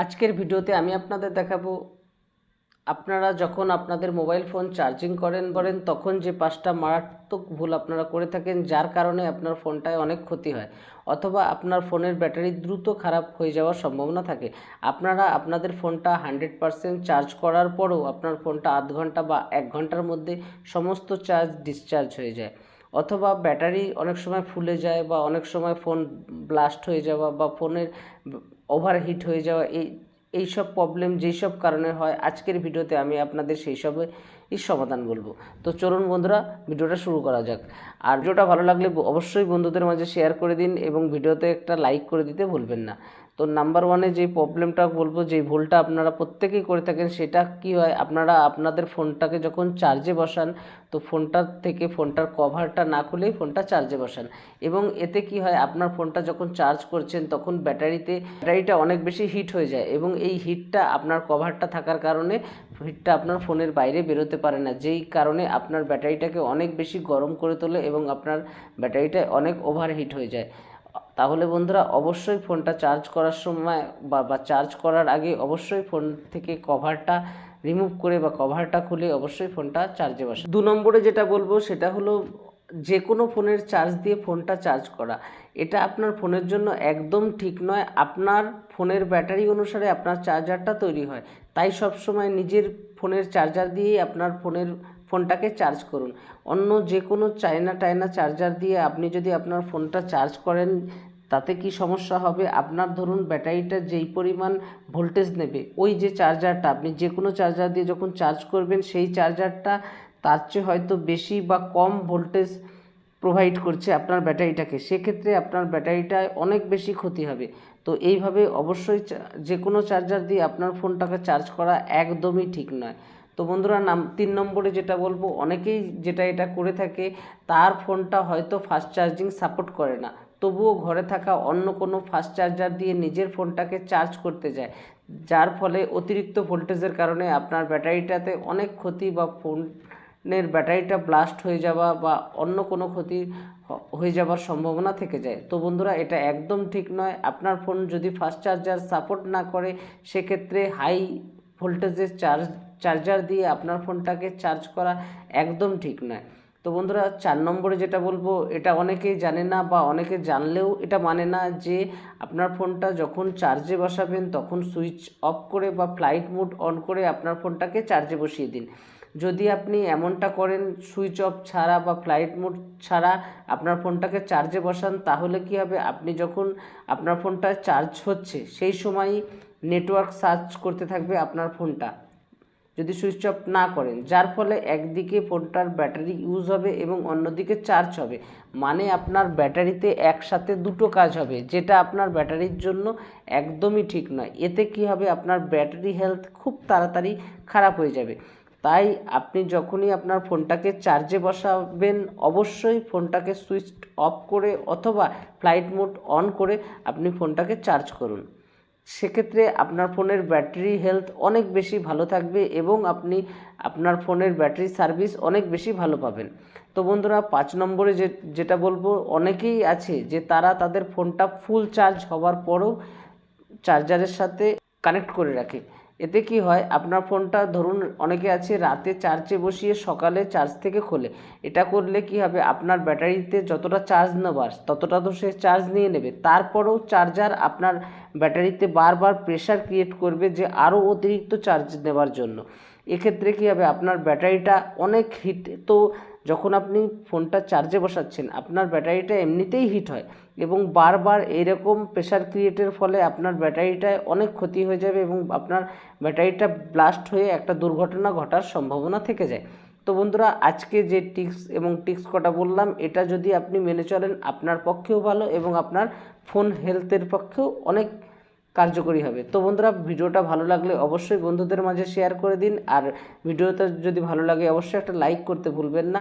আজকের ভিডিওতে আমি আপনাদের দেখাবো, আপনারা যখন আপনাদের মোবাইল ফোন চার্জিং করেন করেন তখন যে পাঁচটা মারাত্মক ভুল আপনারা করে থাকেন, যার কারণে আপনার ফোনটায় অনেক ক্ষতি হয়, অথবা আপনার ফোনের ব্যাটারি দ্রুত খারাপ হয়ে যাওয়ার সম্ভাবনা থাকে। আপনারা, আপনাদের ফোনটা হান্ড্রেড পারসেন্ট চার্জ করার পরও আপনার ফোনটা আধ ঘণ্টা বা এক ঘণ্টার মধ্যে সমস্ত চার্জ ডিসচার্জ হয়ে যায়। অথবা ব্যাটারি অনেক সময় ফুলে যায় বা অনেক সময় ফোন ব্লাস্ট হয়ে যাওয়া বা ফোনের ওভারহিট হয়ে যাওয়া, এই, এইসব প্রবলেম যেই সব কারণে হয়, আজকের ভিডিওতে আমি আপনাদের সেই সবে এই সমাধান বলব। তো চলুন বন্ধুরা, ভিডিওটা শুরু করা যাক। আর ভিডিওটা ভালো লাগলে অবশ্যই বন্ধুদের মাঝে শেয়ার করে দিন এবং ভিডিওতে একটা লাইক করে দিতে ভুলবেন না। তো নাম্বার ওয়ানে যে প্রবলেমটা বলব, যে ভুলটা আপনারা প্রত্যেকেই করে থাকেন, সেটা কি হয়? আপনারা, আপনাদের ফোনটাকে যখন চার্জে বসান তো ফোনটার থেকে ফোনটার কভারটা না খুলেই ফোনটা চার্জে বসান। এবং এতে কি হয়, আপনার ফোনটা যখন চার্জ করছেন তখন ব্যাটারিতে, ব্যাটারিটা অনেক বেশি হিট হয়ে যায় এবং এই হিটটা আপনার কভারটা থাকার কারণে হিটটা আপনার ফোনের বাইরে বেরোতে পারে না। যেই কারণে আপনার ব্যাটারিটাকে অনেক বেশি গরম করে তোলে এবং আপনার ব্যাটারিটা অনেক ওভারহিট হয়ে যায়। তাহলে বন্ধুরা, অবশ্যই ফোনটা চার্জ করার সময় বা চার্জ করার আগে অবশ্যই ফোন থেকে কভারটা রিমুভ করে বা কভারটা খুলে অবশ্যই ফোনটা চার্জে বসে। দু নম্বরে যেটা বলব, সেটা হলো যে কোনো ফোনের চার্জ দিয়ে ফোনটা চার্জ করা। এটা আপনার ফোনের জন্য একদম ঠিক নয়। আপনার ফোনের ব্যাটারি অনুসারে আপনার চার্জারটা তৈরি হয়। তাই সবসময় নিজের ফোনের চার্জার দিয়েই আপনার ফোনের ফোনটাকে চার্জ করুন। অন্য যে কোনো চায়না টায়না চার্জার দিয়ে আপনি যদি আপনার ফোনটা চার্জ করেন তাতে কি সমস্যা হবে? আপনার ধরুন ব্যাটারিটা যেই পরিমাণ ভোল্টেজ নেবে, ওই যে চার্জারটা, আপনি যে কোনো চার্জার দিয়ে যখন চার্জ করবেন, সেই চার্জারটা তার চেয়ে হয়তো বেশি বা কম ভোল্টেজ প্রোভাইড করছে আপনার ব্যাটারিটাকে। সেক্ষেত্রে আপনার ব্যাটারিটায় অনেক বেশি ক্ষতি হবে। তো এইভাবে অবশ্যই যে কোনো চার্জার দিয়ে আপনার ফোনটাকে চার্জ করা একদমই ঠিক নয়। তো বন্ধুরা, নাম, তিন নম্বরে যেটা বলব, অনেকেই যেটা এটা করে থাকে, তার ফোনটা হয়তো ফাস্ট চার্জিং সাপোর্ট করে না। তবুও ঘরে থাকা অন্য কোনো ফাস্ট চার্জার দিয়ে নিজের ফোনটাকে চার্জ করতে যায়, যার ফলে অতিরিক্ত ভোল্টেজের কারণে আপনার ব্যাটারিটাতে অনেক ক্ষতি বা ফোনের ব্যাটারিটা ব্লাস্ট হয়ে যাওয়া বা অন্য কোনো ক্ষতি হয়ে যাওয়ার সম্ভাবনা থেকে যায়। তো বন্ধুরা, এটা একদম ঠিক নয়। আপনার ফোন যদি ফাস্ট চার্জার সাপোর্ট না করে, সেক্ষেত্রে হাই ভোল্টেজের চার্জ চার্জার দিয়ে আপনার ফোনটাকে চার্জ করা একদম ঠিক নয়। তো বন্ধুরা চার নম্বরে যেটা বলব, এটা অনেকেই জানে না বা অনেকে জানলেও এটা মানে না যে আপনার ফোনটা যখন চার্জে বসাবেন তখন সুইচ অফ করে বা ফ্লাইট মোড অন করে আপনার ফোনটাকে চার্জে বসিয়ে দিন। যদি আপনি এমনটা করেন সুইচ অফ ছাড়া বা ফ্লাইট মোড ছাড়া আপনার ফোনটাকে চার্জে বসান, তাহলে কি হবে? আপনি যখন আপনার ফোনটা চার্জ হচ্ছে, সেই সময়ই নেটওয়ার্ক সার্চ করতে থাকবে আপনার ফোনটা। যদি সুইচ অফ না করেন, যার ফলে একদিকে ফোনটার ব্যাটারি ইউজ হবে এবং অন্যদিকে চার্জ হবে। মানে আপনার ব্যাটারিতে একসাথে দুটো কাজ হবে, যেটা আপনার ব্যাটারির জন্য একদমই ঠিক নয়। এতে কি হবে? আপনার ব্যাটারি হেলথ খুব তাড়াতাড়ি খারাপ হয়ে যাবে। তাই আপনি যখনই আপনার ফোনটাকে চার্জে বসাবেন, অবশ্যই ফোনটাকে সুইচ অফ করে অথবা ফ্লাইট মোড অন করে আপনি ফোনটাকে চার্জ করুন। সেক্ষেত্রে আপনার ফোনের ব্যাটারি হেলথ অনেক বেশি ভালো থাকবে এবং আপনি আপনার ফোনের ব্যাটারি সার্ভিস অনেক বেশি ভালো পাবেন। তো বন্ধুরা, পাঁচ নম্বরে যে, যেটা বলব, অনেকেই আছে যে তারা তাদের ফোনটা ফুল চার্জ হওয়ার পরও চার্জারের সাথে কানেক্ট করে রাখে। এতে কি হয়? আপনার ফোনটা ধরুন অনেকে আছে রাতে চার্জে বসিয়ে সকালে চার্জ থেকে খোলে। এটা করলে কি হবে? আপনার ব্যাটারিতে যতটা চার্জ নেবার ততটা তো সে চার্জ নিয়ে নেবে। তারপরেও চার্জার আপনার ব্যাটারিতে বারবার প্রেশার ক্রিয়েট করবে যে আরও অতিরিক্ত চার্জ নেবার জন্য। এক্ষেত্রে কি হবে? আপনার ব্যাটারিটা অনেক হিট তো যখন আপনি ফোনটা চার্জে বসাচ্ছেন, আপনার ব্যাটারিটা এমনিতেই হিট হয় এবং বারবার এরকম প্রেশার ক্রিয়েটের ফলে আপনার ব্যাটারিটায় অনেক ক্ষতি হয়ে যাবে এবং আপনার ব্যাটারিটা ব্লাস্ট হয়ে একটা দুর্ঘটনা ঘটার সম্ভাবনা থেকে যায়। তো বন্ধুরা, আজকে যে টিক্স এবং টিক্স কটা বললাম, এটা যদি আপনি মেনে চলেন, আপনার পক্ষেও ভালো এবং আপনার ফোন হেলথের পক্ষেও অনেক কার্যকরী হবে। তো বন্ধুরা, ভিডিওটা ভালো লাগলে অবশ্যই বন্ধুদের মাঝে শেয়ার করে দিন আর ভিডিওটা যদি ভালো লাগে, অবশ্যই একটা লাইক করতে ভুলবেন না।